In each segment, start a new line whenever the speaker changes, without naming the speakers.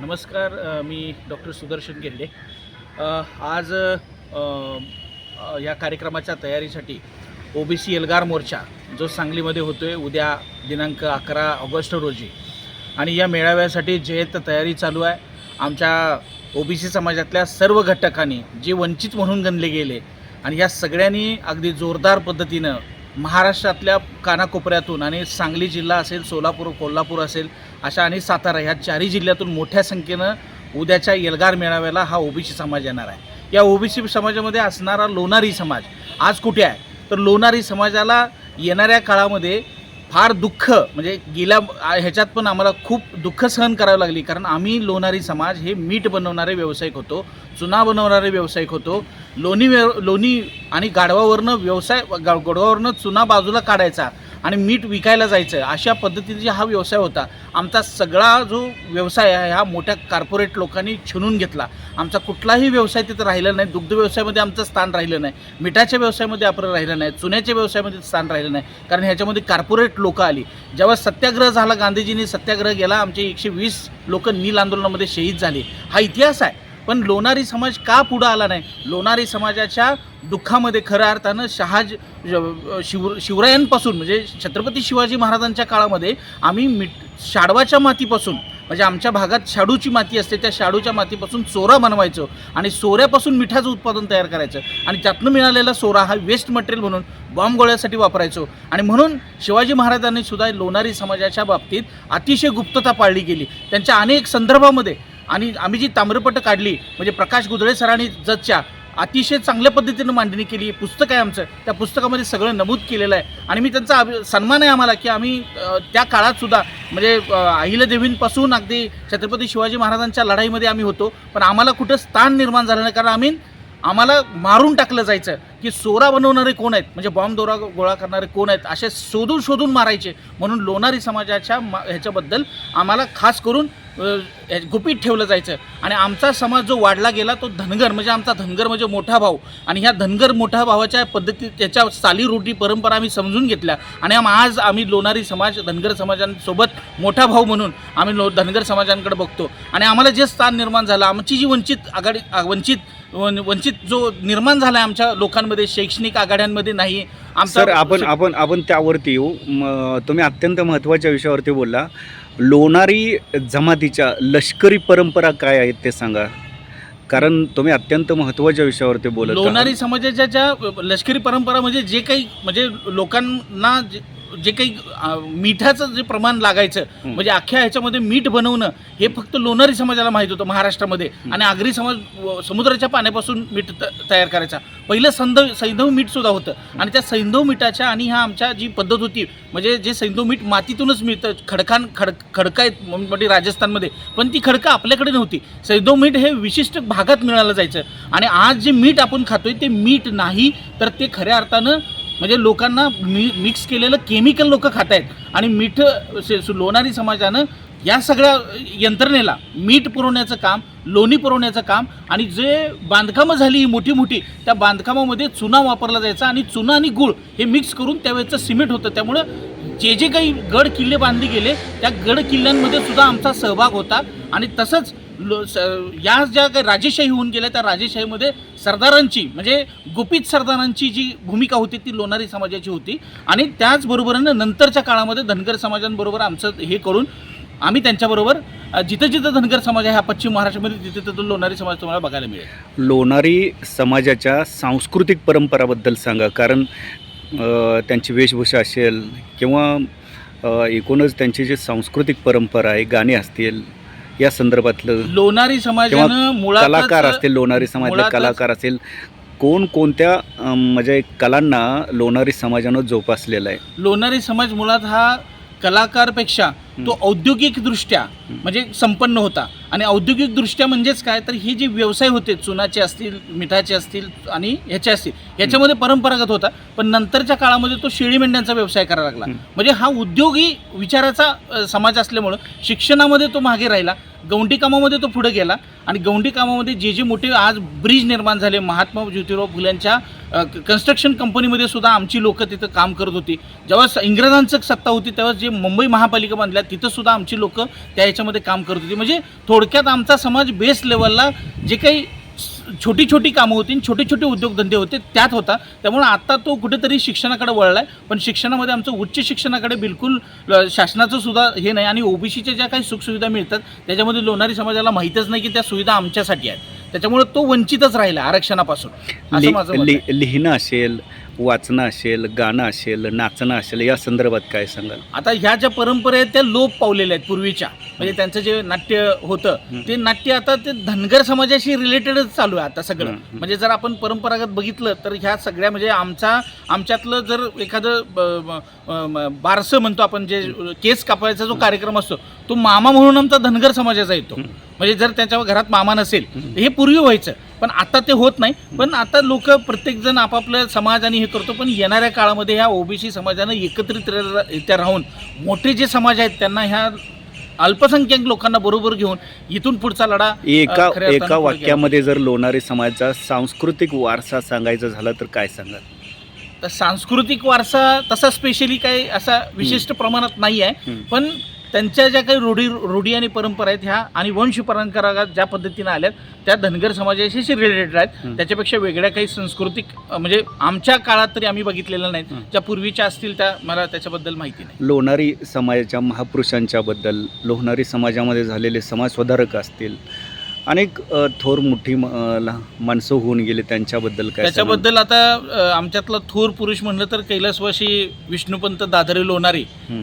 नमस्कार मी डॉक्टर सुदर्शन गिरडे आज या कार्यक्रमाच्या तयारीसाठी ओबीसी एल्गार मोर्चा जो सांगलीमध्ये होतो आहे उद्या दिनांक अकरा ऑगस्ट रोजी. आणि या मेळाव्यासाठी जयत तयारी चालू आहे. आमच्या ओबीसी समाजातल्या सर्व घटकांनी जे वंचित म्हणून गणले गेले आणि या सगळ्यांनी अगदी जोरदार पद्धतीनं महाराष्ट्रातल्या कानाकोपऱ्यातून आणि सांगली जिल्हा असेल सोलापूर कोल्हापूर असेल अशा आणि सातारा ह्या चारही जिल्ह्यातून मोठ्या संख्येनं उद्याच्या एल्गार मेळाव्याला हा ओबीसी समाज येणार आहे. या ओबीसी समाजामध्ये असणारा लोणारी समाज आज कुठे आहे? तर लोणारी समाजाला येणाऱ्या काळामध्ये फार दुःख म्हणजे गेल्या ह्याच्यात पण आम्हाला खूप दुःख सहन करावं लागली. कारण आम्ही लोणारी समाज हे मीठ बनवणारे व्यावसायिक होतो चुना बनवणारे व्यावसायिक होतो. लोणी व्यव लोणी आणि गाढवावरनं व्यवसाय गा गोडवावरनं चुना बाजूला काढायचा. आणि मीठ विकायला जायचं अशा पद्धतीचा हा व्यवसाय होता आमचा सगळा जो व्यवसाय आहे हा मोठ्या कार्पोरेट लोकांनी छिनून घेतला. आमचा कुठलाही व्यवसाय तिथं राहिला नाही. दुग्ध व्यवसायामध्ये आमचं स्थान राहिलं नाही. मिठाच्या व्यवसायामध्ये आपलं राहिलं नाही. चुन्याच्या व्यवसायामध्ये स्थान राहिलं नाही. कारण ह्याच्यामध्ये कार्पोरेट लोकं आली. जेव्हा सत्याग्रह झाला गांधीजींनी सत्याग्रह गेला आमचे एकशे वीस लोक नील आंदोलनामध्ये शहीद झाले. हा इतिहास आहे. पण लोणारी समाज का पुढं आला नाही? लोणारी समाजाच्या दुःखामध्ये खऱ्या अर्थानं शहाज शिव शिवरायांपासून म्हणजे छत्रपती शिवाजी महाराजांच्या काळामध्ये आम्ही मिठ शाडवाच्या मातीपासून म्हणजे आमच्या भागात शाडूची माती असते त्या शाडूच्या मातीपासून सोरा बनवायचो आणि सोऱ्यापासून मिठाचं उत्पादन तयार करायचं आणि त्यातनं मिळालेला सोरा हा वेस्ट मटेरियल म्हणून बॉम्ब गोळ्यासाठी वापरायचो. आणि म्हणून शिवाजी महाराजांनी सुद्धा लोणारी समाजाच्या बाबतीत अतिशय गुप्तता पाळली गेली. त्यांच्या अनेक संदर्भामध्ये आणि आम्ही जी ताम्रपट काढली म्हणजे प्रकाश गुदळे सरांनी जतच्या अतिशय चांगल्या पद्धतीनं मांडणी केली. पुस्तक आहे आमचं. त्या पुस्तकामध्ये सगळं नमूद केलेलं आहे. आणि मी त्यांचा सन्मान आहे आम्हाला की आम्ही त्या काळातसुद्धा म्हणजे अहिल्यादेवींपासून अगदी छत्रपती शिवाजी महाराजांच्या लढाईमध्ये आम्ही होतो. पण आम्हाला कुठं स्थान निर्माण झालं नाही. कारण आम्ही आम्हाला मारून टाकलं जायचं की सोरा बनवणारे कोण आहेत? म्हणजे बॉम्ब दोरा गोळा करणारे कोण आहेत? असे शोधून शोधून मारायचे. म्हणून लोणारी समाजाच्या मा ह्याच्याबद्दल आम्हाला खास करून गुपित ठेवलं जायचं. आणि आमचा समाज जो वाढला गेला तो धनगर म्हणजे आमचा धनगर म्हणजे मोठा भाऊ. आणि ह्या धनगर मोठ्या भावाच्या पद्धती त्याच्या चालीरूढी परंपरा आम्ही समजून घेतल्या. आणि आज आम्ही लोणारी समाज धनगर समाजांसोबत मोठा भाऊ म्हणून आम्ही लो धनगर समाजांकडे बघतो. आणि आम्हाला जे स्थान निर्माण झालं आमची जी वंचित आघाडी वंचित वंचित जो निर्माण झाला आहे आमच्या लोकांमध्ये शैक्षणिक आघाड्यांमध्ये नाही
सर आपण आपण आपण त्यावरती येऊ. तुम्ही अत्यंत महत्त्वाच्या विषयावरती बोलला. लोणारी जमातीच्या लष्करी परंपरा काय आहेत ते सांगा. कारण तुम्ही अत्यंत महत्त्वाच्या विषयावरती बोलत.
लोणारी समाजाच्या ज्या लष्करी परंपरा म्हणजे जे काही म्हणजे लोकांना जे- काही मिठाचं जे प्रमाण लागायचं. म्हणजे अख्ख्या ह्याच्यामध्ये मीठ बनवणं हे फक्त लोणारी समाजाला माहीत होतं महाराष्ट्रामध्ये. आणि आगरी समाज समुद्राच्या पाण्यापासून मीठ तयार करायचा. पहिलं संधव सैंधव मीठ सुद्धा होतं. आणि त्या सैंधव मिठाच्या आणि ह्या आमच्या जी पद्धत होती म्हणजे जे सैंधव मीठ मातीतूनच मिळतं खडकान खड खडका आहेत म्हणजे राजस्थानमध्ये पण ती खडका आपल्याकडे नव्हती. सैंधव मीठ हे विशिष्ट भागात मिळालं जायचं. आणि आज जे मीठ आपण खातोय ते मीठ नाही तर ते खऱ्या अर्थानं म्हणजे लोकांना मी मिक्स केलेलं केमिकल लोक खात आहेत आणि मीठ से- लोणारी समाजानं या सगळ्या यंत्रणेला मीठ पुरवण्याचं काम लोणी पुरवण्याचं काम आणि जे बांधकामं झाली ही मोठी मोठी त्या बांधकामामध्ये चुना वापरला जायचा आणि चुना आणि गुळ हे मिक्स करून त्यावेळेचं सिमेंट होतं. त्यामुळं जे जे काही गड किल्ले बांधले गेले त्या गड किल्ल्यांमध्ये सुद्धा आमचा सहभाग होता. आणि तसंच लो स या ज्या काही राजेशाही होऊन गेल्या त्या राजेशाहीमध्ये सरदारांची म्हणजे गुपित सरदारांची जी भूमिका होती ती लोणारी समाजाची होती. आणि त्याचबरोबरीनं नंतरच्या काळामध्ये धनगर समाजांबरोबर आमचं हे करून आम्ही त्यांच्याबरोबर जिथं जिथं धनगर समाज आहे हा पश्चिम महाराष्ट्रामध्ये तिथे तिथं लोणारी समाज तुम्हाला बघायला मिळेल.
लोणारी समाजाच्या सांस्कृतिक परंपराबद्दल सांगा कारण त्यांची वेशभूषा असेल किंवा एकूणच त्यांची जी सांस्कृतिक परंपरा आहे गाणी असतील या संदर्भातलं
लोणारी समाजानं मुळात
कलाकार असतील लोणारी समाजातले कलाकार असतील कोण कोणत्या म्हणजे कलांना लोणारी समाजानं जोपासलेला आहे?
लोणारी समाज मुळात हा कलाकारपेक्षा तो औद्योगिकदृष्ट्या म्हणजे संपन्न होता. आणि औद्योगिकदृष्ट्या म्हणजेच काय? तर हे जे व्यवसाय होते चुनाचे असतील मिठाचे असतील आणि ह्याचे असतील ह्याच्यामध्ये परंपरागत होता. पण नंतरच्या काळामध्ये तो शेळी मेंढ्यांचा व्यवसाय करायला लागला. म्हणजे हा उद्योगी विचाराचा समाज असल्यामुळं शिक्षणामध्ये तो मागे राहिला. गौंडी कामामध्ये तो पुढे गेला. आणि गौंडी कामामध्ये जे जे मोठे आज ब्रिज निर्माण झाले महात्मा ज्योतिराव फुल्यांच्या कन्स्ट्रक्शन कंपनीमध्ये सुद्धा आमची लोकं तिथं काम करत होती. जेव्हा इंग्रजांचं सत्ता होती तेव्हा जे मुंबई महापालिका बांधल्या तिथं सुद्धा आमची लोकं त्या ह्याच्यामध्ये काम करत होती. म्हणजे थोडक्यात आमचा समाज बेस लेवलला जे काही छोटी छोटी कामं होती छोटे छोटे उद्योगधंदे होते त्यात होता. त्यामुळे आता तो कुठेतरी शिक्षणाकडे वळला आहे पण शिक्षणामध्ये आमचं उच्च शिक्षणाकडे बिलकुल शासनाचं सुद्धा हे नाही. आणि ओबीसीच्या ज्या काही सुखसुविधा मिळतात त्याच्यामध्ये लोणारी समाजाला माहीतच नाही की त्या सुविधा आमच्यासाठी आहेत. त्याच्यामुळे तो वंचितच राहिला आरक्षणापासून. असं माझं
लिहिणं असेल वाचणं असेल गाणं असेल नाचणं असेल या संदर्भात काय सांगाल
आता ह्या ज्या परंपरा आहेत त्या लोप पावलेल्या आहेत पूर्वीच्या म्हणजे त्यांचं जे नाट्य होतं. ते नाट्य आता ते धनगर समाजाशी रिलेटेडच चालू आहे आता सगळं. म्हणजे जर आपण परंपरागत बघितलं तर ह्या सगळ्या म्हणजे आमचा आमच्यातलं जर एखादं बारसं म्हणतो आपण जे केस कापायचा जो कार्यक्रम असतो तो मामा म्हणून आमचा धनगर समाजाचा येतो. म्हणजे जर त्याच्या घरात मामा नसेल. तर हे पूर्वी व्हायचं पण आता ते होत नाही पण आता लोक प्रत्येकजण आपापल्या समाज आणि हे करतो पण येणाऱ्या काळामध्ये ह्या ओबीसी समाजानं एकत्रित राहून मोठे जे समाज आहेत त्यांना ह्या अल्पसंख्याक लोकांना बरोबर घेऊन इथून पुढचा लढा
एका एका. वाक्यामध्ये जर लोणारी समाजाचा सांस्कृतिक वारसा सांगायचा झाला तर काय सांगाल
तर सांस्कृतिक वारसा तसा स्पेशली काही असा विशिष्ट प्रमाणात नाही आहे. पण त्यांच्या ज्या काही रूढी रूढी आणि परंपरा आहेत ह्या आणि वंश परंपरा ज्या पद्धतीने आल्यात त्या धनगर समाजाशी रिलेटेड आहेत. त्याच्यापेक्षा वेगळ्या काही सांस्कृतिक म्हणजे आमच्या काळात तरी आम्ही बघितलेल्या नाहीत. ज्या पूर्वीच्या असतील त्या मला त्याच्याबद्दल माहिती नाही
लोणारी समाजाच्या महापुरुषांच्या बद्दल लोणारी समाजामध्ये झालेले समाजसुधारक असतील अनेक थोर मोठी माणसं होऊन गेले त्यांच्याबद्दल काय?
त्याच्याबद्दल आता आमच्यातला थोर पुरुष म्हणलं तर कैलासवासी विष्णुपंत दादरे लोणारी
हं.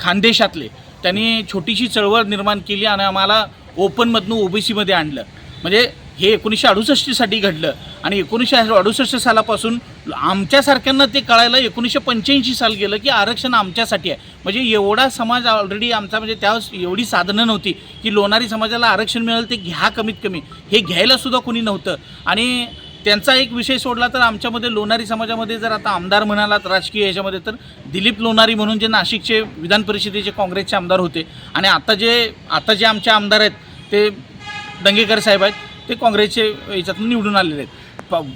खानदेशातले. त्यांनी छोटीशी चळवळ निर्माण केली आणि आम्हाला ओपनमधनं ओबीसीमध्ये आणलं. म्हणजे हे एकोणीसशे अडुसष्टसाठी घडलं आणि एकोणीसशे अडुसष्ट सालापासून आमच्यासारख्यांना ते कळायला एकोणीसशे पंच्याऐंशी साल गेलं की आरक्षण आमच्यासाठी आहे. म्हणजे एवढा समाज ऑलरेडी आमचा म्हणजे त्यावेळेस एवढी साधनं नव्हती की लोणारी समाजाला आरक्षण मिळेल ते घ्या कमीत कमी. हे घ्यायलासुद्धा कोणी नव्हतं. आणि त्यांचा एक विषय सोडला तर आमच्यामध्ये लोणारी समाजामध्ये जर आता आमदार म्हणालात राजकीय याच्यामध्ये तर दिलीप लोणारी म्हणून जे नाशिकचे विधान परिषदेचे काँग्रेसचे आमदार होते. आणि आता जे आता जे आमचे आमदार आहेत ते दंगेकर साहेब आहेत ते काँग्रेसचे याच्यातून निवडून आलेले आहेत.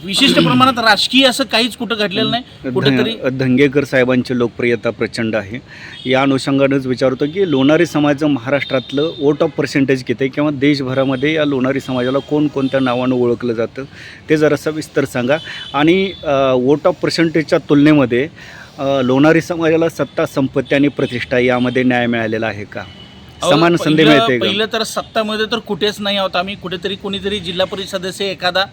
विशिष्ट प्रमाणात राजकीय असं काहीच कुठं घडलेलं नाही. कुठेतरी
धंगेकर साहेबांची लोकप्रियता प्रचंड आहे. या अनुषंगानंच विचारतो की लोणारी समाजाचं महाराष्ट्रातलं वोट ऑफ पर्सेंटेज किती आहे किंवा देशभरामध्ये या लोणारी समाजाला कोणकोणत्या नावानं ओळखलं जातं ते जरा सविस्तर सांगा. आणि वोट ऑफ पर्सेंटेजच्या तुलनेमध्ये लोणारी समाजाला सत्ता संपत्ती आणि प्रतिष्ठा यामध्ये न्याय मिळालेला आहे का? समान संधी मिळते का
पहिलं तर सत्तामध्ये तर कुठेच नाही आहोत आम्ही. कुठेतरी कोणीतरी जिल्हा परिषद सदस्य एखादा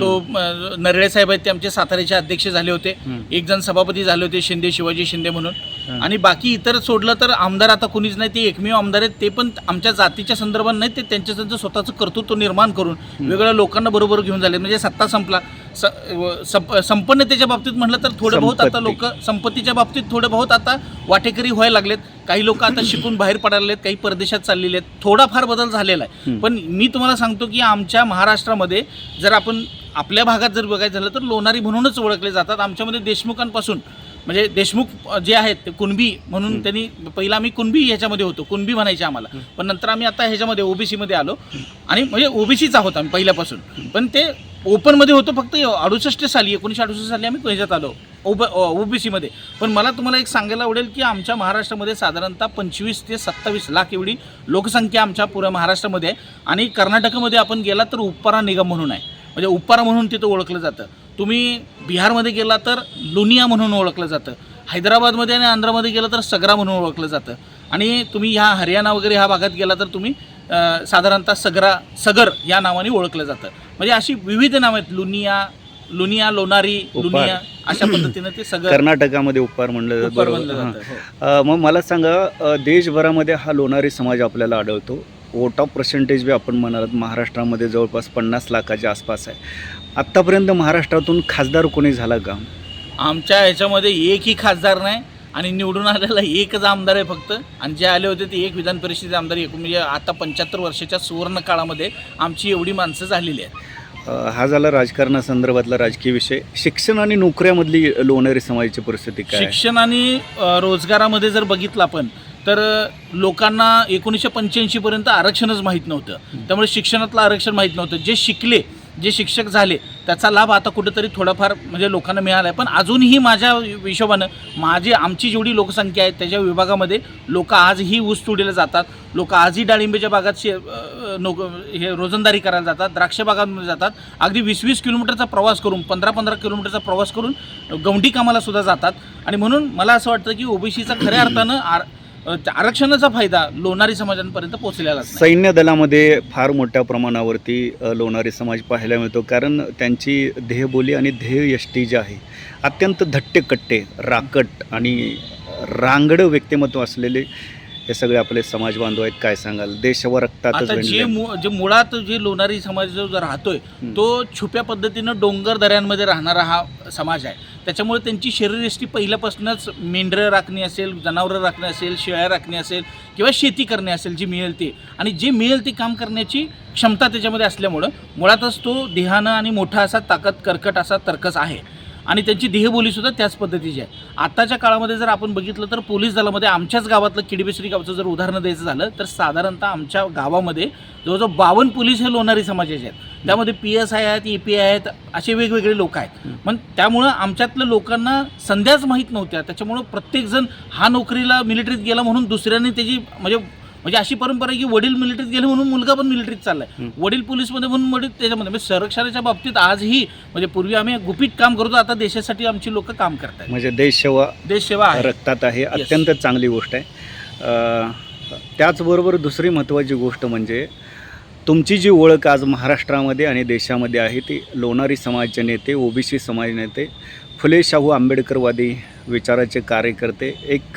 तो अं, नरळे साहेब आहेत ते आमचे साताऱ्याचे अध्यक्ष झाले होते. एक जण सभापती झाले होते शिंदे शिवाजी शिंदे म्हणून. आणि बाकी इतर सोडलं तर आमदार आता कोणीच नाही ते एकमेव आमदार आहेत. ते पण आमच्या जातीच्या संदर्भात नाही ते त्यांचं त्यांचं स्वतःचं कर्तृत्व निर्माण करून वेगळ्या लोकांना बरोबर घेऊन झाले म्हणजे सत्ता संपला. स- संपन्नतेच्या बाबतीत म्हटलं तर थोडं बहुत आता. लोक संपत्तीच्या बाबतीत थोडं बहुत आता वाटेकरी व्हायला लागलेत काही लोक आता शिकून बाहेर पडायला लागलेत काही परदेशात चाललेले आहेत थोडाफार बदल झालेला आहे. पण मी तुम्हाला सांगतो की आमच्या महाराष्ट्रामध्ये जर आपण आपल्या भागात जर बघायचं झालं तर लोणारी म्हणूनच ओळखले जातात आमच्यामध्ये देशमुखांपासून म्हणजे देशमुख जे आहेत ते कुणबी म्हणून. त्यांनी पहिला आम्ही कुणबी ह्याच्यामध्ये होतो कुणबी म्हणायचे आम्हाला. पण नंतर आम्ही आता ह्याच्यामध्ये ओबीसीमध्ये आलो आणि म्हणजे ओबीसीच आहोत आम्ही पहिल्यापासून पण ते ओपनमध्ये होतो फक्त अडुसष्ट साली एकोणीसशे अडुसष्ट साली आम्ही ह्याच्यात आलो ओब ओबीसीमध्ये पण मला तुम्हाला एक सांगायला आवडेल की आमच्या महाराष्ट्रामध्ये साधारणतः पंचवीस ते सत्तावीस लाख एवढी लोकसंख्या आमच्या पुऱ्या महाराष्ट्रामध्ये आहे. आणि कर्नाटकामध्ये आपण गेला तर उप्पारा निगम म्हणून आहे. म्हणजे उप्पारा म्हणून तिथं ओळखलं जातं. तुम्ही बिहारमध्ये गेला तर लुनिया म्हणून ओळखलं जातं. हैदराबादमध्ये आणि आंध्रामध्ये गेलं तर सगरा म्हणून ओळखलं जातं. आणि तुम्ही ह्या हरियाणा वगैरे ह्या भागात गेला तर तुम्ही साधारणतः सगरा सगर या नावाने ओळखलं जातं. म्हणजे अशी विविध नावं आहेत. लुनिया लुनिया लोणारी. लुनिया अशा पद्धतीनं ते सगळं
कर्नाटकामध्ये उपहार म्हणलं जातं बरोबर. हां. मग मला सांगा अ, देशभरामध्ये हा लोणारी समाज आपल्याला आढळतो. वोट ऑफ पर्सेंटेज बी आपण म्हणालात महाराष्ट्रामध्ये जवळपास पन्नास लाखाच्या आसपास आहे. आत्तापर्यंत महाराष्ट्रातून खासदार कोणी झाला का?
आमच्या ह्याच्यामध्ये एकही खासदार नाही आणि निवडून आलेला एकच आमदार आहे फक्त. आणि जे आले होते ते एक विधान परिषदेचे आमदार एक म्हणजे आता पंच्याहत्तर वर्षाच्या सुवर्ण काळामध्ये आमची एवढी माणसं झालेली आहेत.
हा झाला राजकारणासंदर्भातला राजकीय विषय. शिक्षण आणि नोकऱ्यामधली लोणारी समाजाची परिस्थिती काय?
शिक्षण आणि रोजगारामध्ये जर बघितलं आपण तर लोकांना एकोणीसशे पंच्याऐंशीपर्यंत आरक्षणच माहीत नव्हतं. त्यामुळे शिक्षणातलं आरक्षण माहीत नव्हतं. जे शिकले जे शिक्षक झाले त्याचा लाभ आता कुठेतरी थोडाफार म्हणजे लोकांना मिळाला आहे पण अजूनही माझ्या हिशोबानं माझी आमची जेवढी लोकसंख्या आहे त्याच्या विभागामध्ये लोक आजही ऊस तोडीला जातात. लोक आजही डाळिंबेच्या बागात शे नोक हे रोजंदारी करायला जातात द्राक्ष बागांमध्ये जातात. अगदी वीस वीस किलोमीटरचा प्रवास करून पंधरा पंधरा किलोमीटरचा प्रवास करून गवंडी कामाला सुद्धा जातात. आणि म्हणून मला असं वाटतं की ओबीसीचा खऱ्या अर्थानं आर आरक्षणाचा फायदा लोणारी समाजांपर्यंत पोहोचलेलाच नाही.
सैन्य दलामध्ये फार मोठ्या प्रमाणावरती लोणारी समाज पाहायला मिळतो. कारण त्यांची देहबोली आणि ध्येयष्टी जी आहे अत्यंत धट्टेकट्टे राकट आणि रांगडं व्यक्तिमत्व असलेले हे सगळे आपले समाज बांधव आहेत. काय सांगाल? देशावर रक्तातच
आता जे मुळात जे लोणारी समाज जो राहतोय. तो छुप्या पद्धतीनं डोंगर दऱ्यांमध्ये राहणारा हा समाज आहे. त्याच्यामुळे त्यांची शरीरयष्टी पहिल्यापासूनच मेंढरं राखणे असेल जनावरं राखणे असेल शेळ्या राखणे असेल किंवा शेती करणे असेल जी मिळेल ते. आणि जे मिळेल ते काम करण्याची क्षमता त्याच्यामध्ये असल्यामुळं मुळातच तो देहानं आणि मोठा असा ताकद कर्कट असा तर्कस आहे. आणि त्यांची देहबोलीसुद्धा त्याच पद्धतीची आहे. आत्ताच्या काळामध्ये जर आपण बघितलं तर पोलीस दलामध्ये आमच्याच गावातलं किडबेसरी गावचं जर उदाहरण द्यायचं झालं तर साधारणतः आमच्या गावामध्ये जवळजवळ बावन्न पोलीस हे लोणारी समाजाचे आहेत. त्यामध्ये पी एस आय आहेत ए पी आय आहेत असे वेगवेगळे लोक आहेत. पण त्यामुळं आमच्यातल्या लोकांना संध्याच माहीत नव्हत्या. त्याच्यामुळं प्रत्येकजण हा नोकरीला मिलिटरीत गेला म्हणून दुसऱ्याने त्याची म्हणजे म्हणजे अशी परंपरा आहे की वडील मिलिटरीत गेले म्हणून मुलगा पण मिलिटरीत चाललाय. वडील पोलीसमध्ये म्हणून वडील त्याच्यामध्ये म्हणजे संरक्षणाच्या बाबतीत आजही म्हणजे पूर्वी आम्ही गुपित काम करतो आता देशासाठी आमची लोक काम करतात
म्हणजे देशसेवा
देश सेवा आहे.
रक्तात आहे अत्यंत चांगली गोष्ट आहे. त्याचबरोबर दुसरी महत्त्वाची गोष्ट म्हणजे तुमची जी ओळख आज महाराष्ट्रामध्ये आणि देशामध्ये आहे ती लोणारी समाजचे नेते ओबीसी समाज नेते फुले शाहू आंबेडकरवादी विचाराचे कार्यकर्ते एक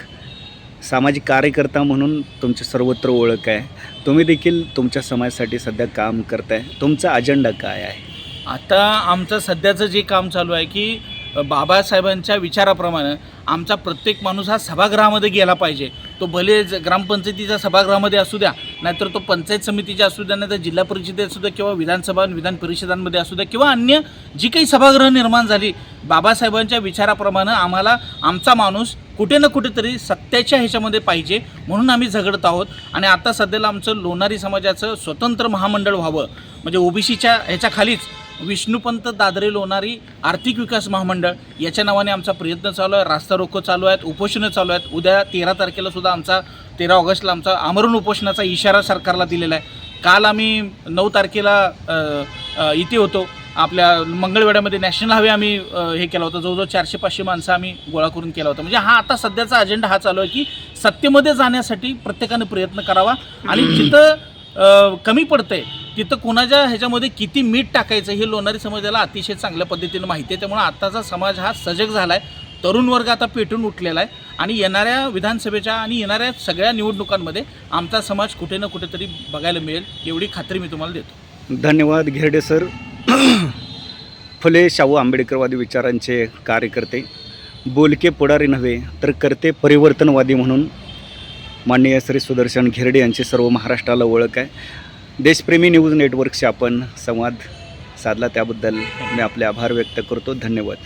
सामाजिक कार्यकर्ता म्हणून तुमची सर्वत्र ओळख आहे. तुम्ही देखील तुमच्या समाजासाठी सध्या काम करताय. तुमचा अजेंडा काय आहे?
आता आमचं सध्याचं जे काम चालू आहे की बाबासाहेबांच्या विचाराप्रमाणे आमचा प्रत्येक माणूस हा सभागृहामध्ये गेला पाहिजे. तो भले ज- ग्रामपंचायतीच्या सभागृहामध्ये असू द्या नाहीतर तो पंचायत समितीच्या असू द्या नाहीतर जिल्हा परिषदेत असू द्या किंवा विधानसभा आणि विधान परिषदांमध्ये असू द्या किंवा अन्य जी काही सभागृह निर्माण झाली बाबासाहेबांच्या विचाराप्रमाणे आम्हाला आमचा माणूस कुठे ना कुठेतरी सत्याच्या ह्याच्यामध्ये पाहिजे म्हणून आम्ही झगडत आहोत. आणि आता सध्याला आमचं लोणारी समाजाचं स्वतंत्र महामंडळ व्हावं. म्हणजे ओबीसीच्या ह्याच्याखालीच विष्णुपंत दादरे लोणारी आर्थिक विकास महामंडळ. याच्या नावाने आमचा प्रयत्न चालू आहे. रास्ता रोको चालू आहेत. उपोषणं चालू आहेत. उद्या तेरा तारखेला सुद्धा आमचा तेरा ऑगस्टला आमचा आमरण उपोषणाचा इशारा सरकारला दिलेला आहे. काल आम्ही नऊ तारखेला इथे होतो. आपल्या मंगळवेड्यामध्ये नॅशनल हायवे आम्ही हे केला होता. जवळजवळ चारशे पाचशे माणसं आम्ही गोळा करून केला होता. म्हणजे हा आता सध्याचा अजेंडा हा चालू आहे की सत्तेमध्ये जाण्यासाठी प्रत्येकाने प्रयत्न करावा. आणि जिथं कमी पडतंय. तिथं कुणाच्या ह्याच्यामध्ये किती मीठ टाकायचं हे लोणारी समाजाला अतिशय चांगल्या पद्धतीनं माहिती आहे. त्यामुळे आत्ताचा समाज हा सजग झाला आहे तरुण वर्ग आता पेटून उठलेला आहे. आणि येणाऱ्या विधानसभेच्या आणि येणाऱ्या सगळ्या निवडणुकांमध्ये आमचा समाज कुठे ना कुठेतरी बघायला मिळेल. एवढी खात्री मी तुम्हाला देतो.
धन्यवाद घेरडे सर. फुले शाहू आंबेडकरवादी विचारांचे कार्यकर्ते बोलके पुढारी नव्हे तर करते परिवर्तनवादी म्हणून माननीय श्री सुदर्शन घेरडे यांची सर्व महाराष्ट्राला ओळख आहे. देशप्रेमी न्यूज नेटवर्कशी आपण संवाद साधला. त्याबद्दल मी आपले आभार व्यक्त करतो. धन्यवाद.